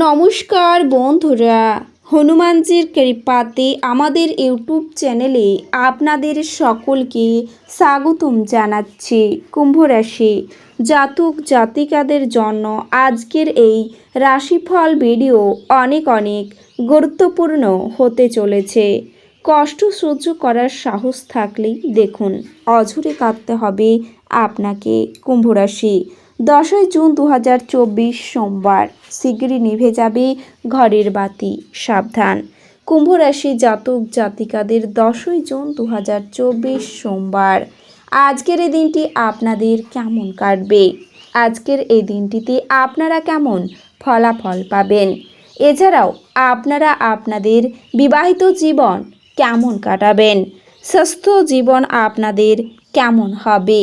নমস্কার বন্ধুরা, হনুমানজির কৃপাতে আমাদের ইউটিউব চ্যানেলে আপনাদের সকলকে স্বাগতম জানাচ্ছি কুম্ভ রাশি জাতক জাতিকাদের জন্য আজকের এই রাশিফল ভিডিও অনেক অনেক গুরুত্বপূর্ণ হতে চলেছে। কষ্ট সহ্য করার সাহস থাকলেই দেখুন, অঝরে কাঁদতে হবে আপনাকে কুম্ভ রাশি দশই জুন দু হাজার চব্বিশ সোমবার। শিগগিরই নিভে যাবে ঘরের বাতি। সাবধান। কুম্ভ রাশি জাতক জাতিকাদের দশই জুন দু হাজার চব্বিশ সোমবার। আজকের এই দিনটি আপনাদের কেমন কাটবে? আজকের এই দিনটিতে আপনারা কেমন ফলাফল পাবেন? এছাড়াও আপনারা আপনাদের বিবাহিত জীবন কেমন কাটাবেন? স্বাস্থ্য জীবন আপনাদের কেমন হবে?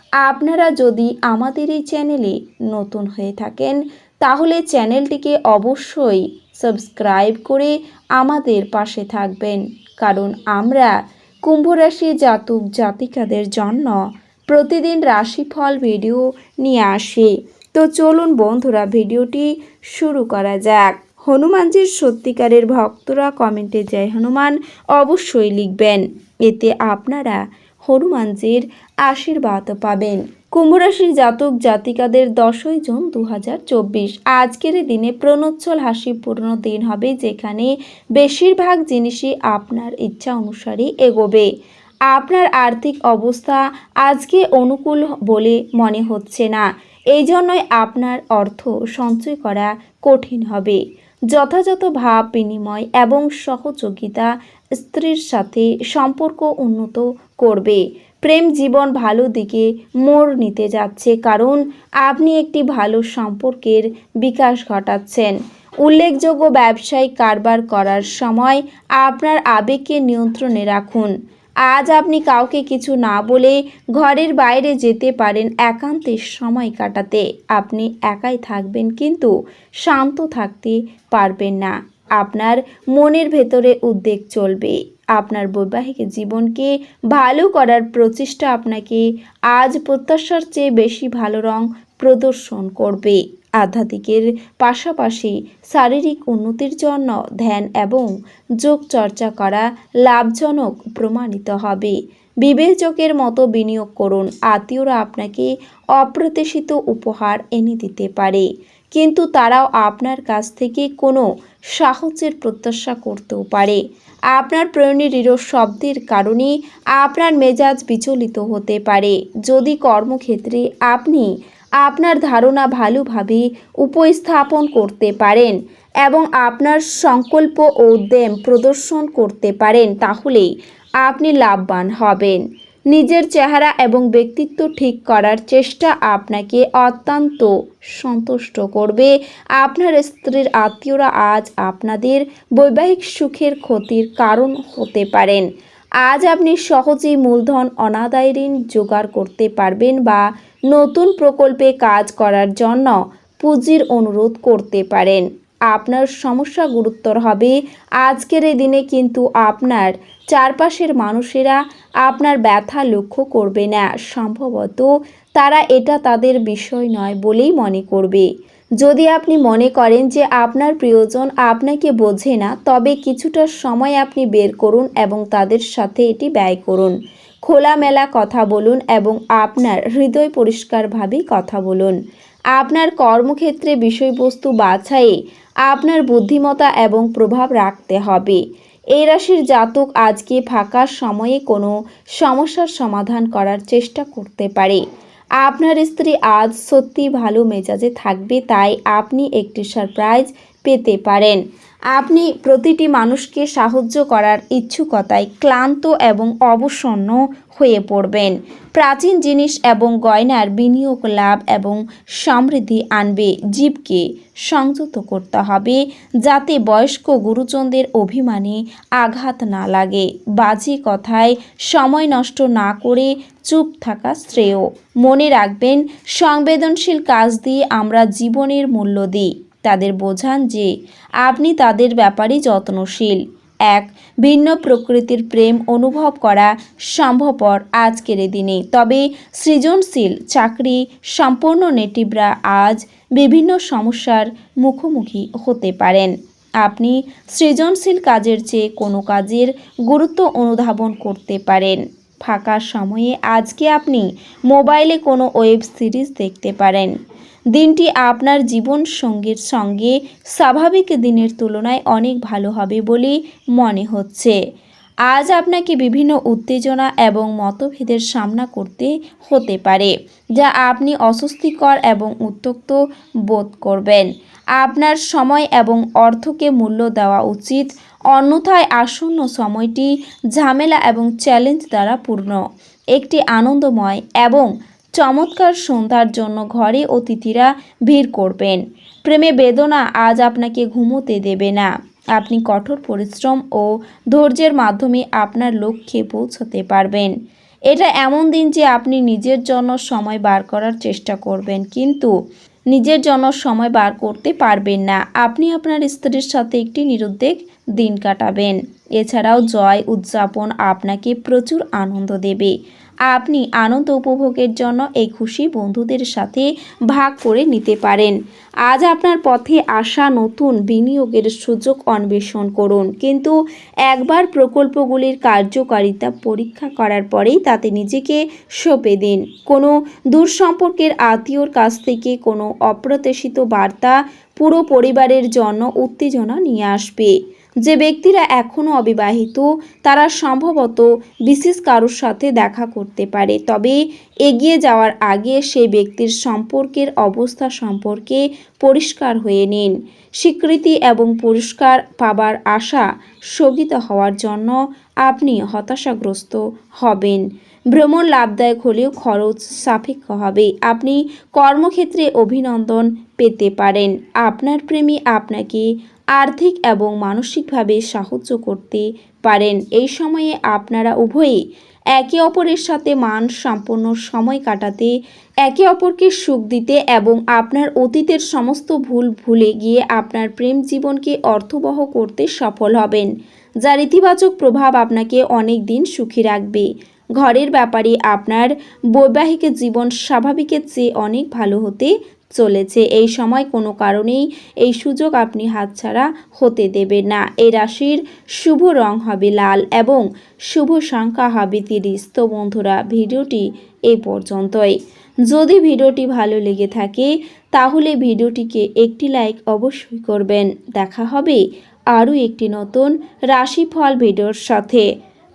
আপনারা যদি আমাদের এই চ্যানেলে নতুন হয়ে থাকেন, তাহলে চ্যানেলটিকে অবশ্যই সাবস্ক্রাইব করে আমাদের পাশে থাকবেন। কারণ আমরা কুম্ভ রাশি জাতক জাতিকাদের জন্য প্রতিদিন রাশিফল ভিডিও নিয়ে আসি। তো চলুন বন্ধুরা, ভিডিওটি শুরু করা যাক। হনুমানজির সত্যিকারের ভক্তরা কমেন্টে জয় হনুমান অবশ্যই লিখবেন। এতে আপনারা হনুমানজির আশীর্বাদ পাবেন। কুম্ভরাশির জাতক জাতিকাদের দশই জুন দু হাজার চব্বিশ। আজকের দিনে প্রণোচ্ছল হাসিপূর্ণ দিন হবে যেখানে বেশিরভাগ জিনিসই আপনার ইচ্ছা অনুসারে এগোবে। আপনার আর্থিক অবস্থা আজকে অনুকূল বলে মনে হচ্ছে না। এই জন্যই আপনার অর্থ সঞ্চয় করা কঠিন হবে। যথাযথ ভাব বিনিময় এবং সহযোগিতা স্ত্রীর সাথে সম্পর্ক উন্নত করবে। প্রেম জীবন ভালো দিকে মোড় নিতে যাচ্ছে, কারণ আপনি একটি ভালো সম্পর্কের বিকাশ ঘটাচ্ছেন। উল্লেখযোগ্য ব্যবসায়িক কারবার করার সময় আপনার আবেগকে নিয়ন্ত্রণে রাখুন। আজ আপনি কাউকে কিছু না বলে ঘরের বাইরে যেতে পারেন একান্তের সময় কাটাতে। আপনি একাই থাকবেন, কিন্তু শান্ত থাকতে পারবেন না। আপনার মনের ভেতরে উদ্বেগ চলবে। আপনার বৈবাহিক জীবনকে ভালো করার প্রচেষ্টা আপনাকে আজ প্রত্যাশার চেয়ে বেশি ভালো রং প্রদর্শন করবে। আধ্যাত্মিকের পাশাপাশি শারীরিক উন্নতির জন্য ধ্যান এবং যোগ চর্চা করা লাভজনক প্রমাণিত হবে। বিবেচকের মতো বিনিয়োগ করুন। আত্মীয়রা আপনাকে অপ্রত্যাশিত উপহার এনে দিতে পারে। কিন্তু তারাও আপনার কাছ থেকে কোনো সাহায্যের প্রত্যাশা করতেও পারে। আপনার প্রয়োজনীয় দৃঢ় শব্দের কারণে আপনার মেজাজ বিচলিত হতে পারে। যদি কর্মক্ষেত্রে আপনি আপনার ধারণা ভালোভাবে উপস্থাপন করতে পারেন এবং আপনার সংকল্প ও উদ্যম প্রদর্শন করতে পারেন, তাহলেই আপনি লাভবান হবেন। নিজের চেহারা এবং ব্যক্তিত্ব ঠিক করার চেষ্টা আপনাকে অত্যন্ত সন্তুষ্ট করবে। আপনার স্ত্রীর আত্মীয়রা আজ আপনাদের বৈবাহিক সুখের ক্ষতির কারণ হতে পারেন। আজ আপনি সহজেই মূলধন, অনাদায় ঋণ জোগাড় করতে পারবেন বা নতুন প্রকল্পে কাজ করার জন্য পুঁজির অনুরোধ করতে পারেন। আপনার সমস্যা গুরুত্বর হবে। আজকের এই দিনে কিন্তু আপনার চারপাশের মানুষেরা আপনার ব্যথা লক্ষ্য করবে না। সম্ভবত তারা এটা তাদের বিষয় নয় বলেই মনে করবে। যদি আপনি মনে করেন যে আপনার প্রিয়জন আপনাকে বোঝে না, তবে কিছুটা সময় আপনি বের করুন এবং তাদের সাথে এটি ব্যয় করুন। খোলামেলা কথা বলুন এবং আপনার হৃদয় পরিষ্কারভাবে কথা বলুন। আপনার কর্মক্ষেত্রে বিষয়বস্তু বাছাইয়ে আপনার বুদ্ধিমত্তা এবং প্রভাব রাখতে হবে। এই রাশির জাতক আজকে ফাঁকা সময়ে কোনো সমস্যার সমাধান করার চেষ্টা করতে পারে। আপনার স্ত্রী আজ সত্যি ভালো মেজাজে থাকবে, তাই আপনি একটি সারপ্রাইজ পেতে পারেন। আপনি প্রতিটি মানুষকে সাহায্য করার ইচ্ছুকতায় ক্লান্ত এবং অবসন্ন হয়ে পড়বেন। প্রাচীন জিনিস এবং গয়নার বিনিয়োগ লাভ এবং সমৃদ্ধি আনবে। জীবকে সংযত করতে হবে যাতে বয়স্ক গুরুজনদের অভিমানে আঘাত না লাগে। বাজি কথায় সময় নষ্ট না করে চুপ থাকা শ্রেয়। মনে রাখবেন, সংবেদনশীল কাজ দিয়ে আমরা জীবনের মূল্য দিই। তাদের বোঝান যে, আপনি তাদের ব্যাপারে যত্নশীল। এক ভিন্ন প্রকৃতির প্রেম অনুভব করা সম্ভবপর আজকের দিনে। তবে সৃজনশীল চাকরি সম্পন্ন নেটিভরা আজ বিভিন্ন সমস্যার মুখোমুখি হতে পারেন। আপনি সৃজনশীল কাজের চেয়ে কোনো কাজের গুরুত্ব অনুধাবন করতে পারেন। ফাঁকা সময়ে আজকে আপনি মোবাইলে কোনো ওয়েব সিরিজ দেখতে পারেন। দিনটি আপনার জীবন সঙ্গীর সঙ্গে স্বাভাবিক দিনের তুলনায় অনেক ভালো হবে বলে মনে হচ্ছে। আজ আপনাকে বিভিন্ন উত্তেজনা এবং মতভেদের সামনা করতে হতে পারে, যা আপনি অস্বস্তিকর এবং উত্তক্ত বোধ করবেন। আপনার সময় এবং অর্থকে মূল্য দেওয়া উচিত, অন্যথায় আসন্ন সময়টি ঝামেলা এবং চ্যালেঞ্জ দ্বারা পূর্ণ। একটি আনন্দময় এবং চমৎকার সন্ধ্যার জন্য ঘরে অতিথিরা ভিড় করবেন। প্রেমে বেদনা আজ আপনাকে ঘুমোতে দেবে না। আপনি কঠোর পরিশ্রম ও ধৈর্যের মাধ্যমে আপনার লক্ষ্যে পৌঁছতে পারবেন। এটা এমন দিন যে আপনি নিজের জন্য সময় বার করার চেষ্টা করবেন, কিন্তু নিজের জন্য সময় বার করতে পারবেন না। আপনি আপনার স্ত্রীর সাথে একটি নিরুদ্বেগ দিন কাটাবেন। এছাড়াও জয়, উদযাপন আপনাকে প্রচুর আনন্দ দেবে। আপনি আনন্দ উপভোগের জন্য এই খুশি বন্ধুদের সাথে ভাগ করে নিতে পারেন। আজ আপনার পথে আসা নতুন বিনিয়োগের সুযোগ অন্বেষণ করুন। কিন্তু একবার প্রকল্পগুলির কার্যকারিতা পরীক্ষা করার পরেই তাতে নিজেকে সঁপে দিন। কোনো দূর সম্পর্কের আত্মীয়র কাছ থেকে কোনো অপ্রত্যাশিত বার্তা পুরো পরিবারের জন্য উত্তেজনা নিয়ে আসবে। যে ব্যক্তিরা এখনও অবিবাহিত, তারা সম্ভবত বিশেষ কারোর সাথে দেখা করতে পারে। তবে এগিয়ে যাওয়ার আগে সেই ব্যক্তির সম্পর্কের অবস্থা সম্পর্কে পরিষ্কার হয়ে নিন। স্বীকৃতি এবং পুরস্কার পাবার আশা স্থগিত হওয়ার জন্য আপনি হতাশাগ্রস্ত হবেন। ভ্রমণ লাভদায়ক হলেও খরচ সাপেক্ষ হবে। আপনি কর্মক্ষেত্রে অভিনন্দন পেতে পারেন। আপনার প্রেমী আপনাকে আর্থিক এবং মানসিকভাবে সাহায্য করতে পারেন। এই সময়ে আপনারা উভয়ই একে অপরের সাথে মান সম্পন্ন সময় কাটাতে, একে অপরকে সুখ দিতে এবং আপনার অতীতের সমস্ত ভুল ভুলে গিয়ে আপনার প্রেম জীবনকে অর্থবহ করতে সফল হবেন। যার ইতিবাচক প্রভাব আপনাকে অনেক দিন সুখী রাখবে। ঘরের ব্যাপারে আপনার বৈবাহিক জীবন স্বাভাবিকের চেয়ে অনেক ভালো হতে চলেছে। এই সময় কোনো কারণেই এই সুযোগ আপনি হাতছাড়া হতে দেবেন না। এই রাশির শুভ রং হবে লাল এবং শুভ সংখ্যা হবে তিরিশ। তো বন্ধুরা, ভিডিওটি এ পর্যন্তই। যদি ভিডিওটি ভালো লেগে থাকে, তাহলে ভিডিওটিকে একটি লাইক অবশ্যই করবেন। দেখা হবে আরও একটি নতুন রাশিফল ভিডিওর সাথে।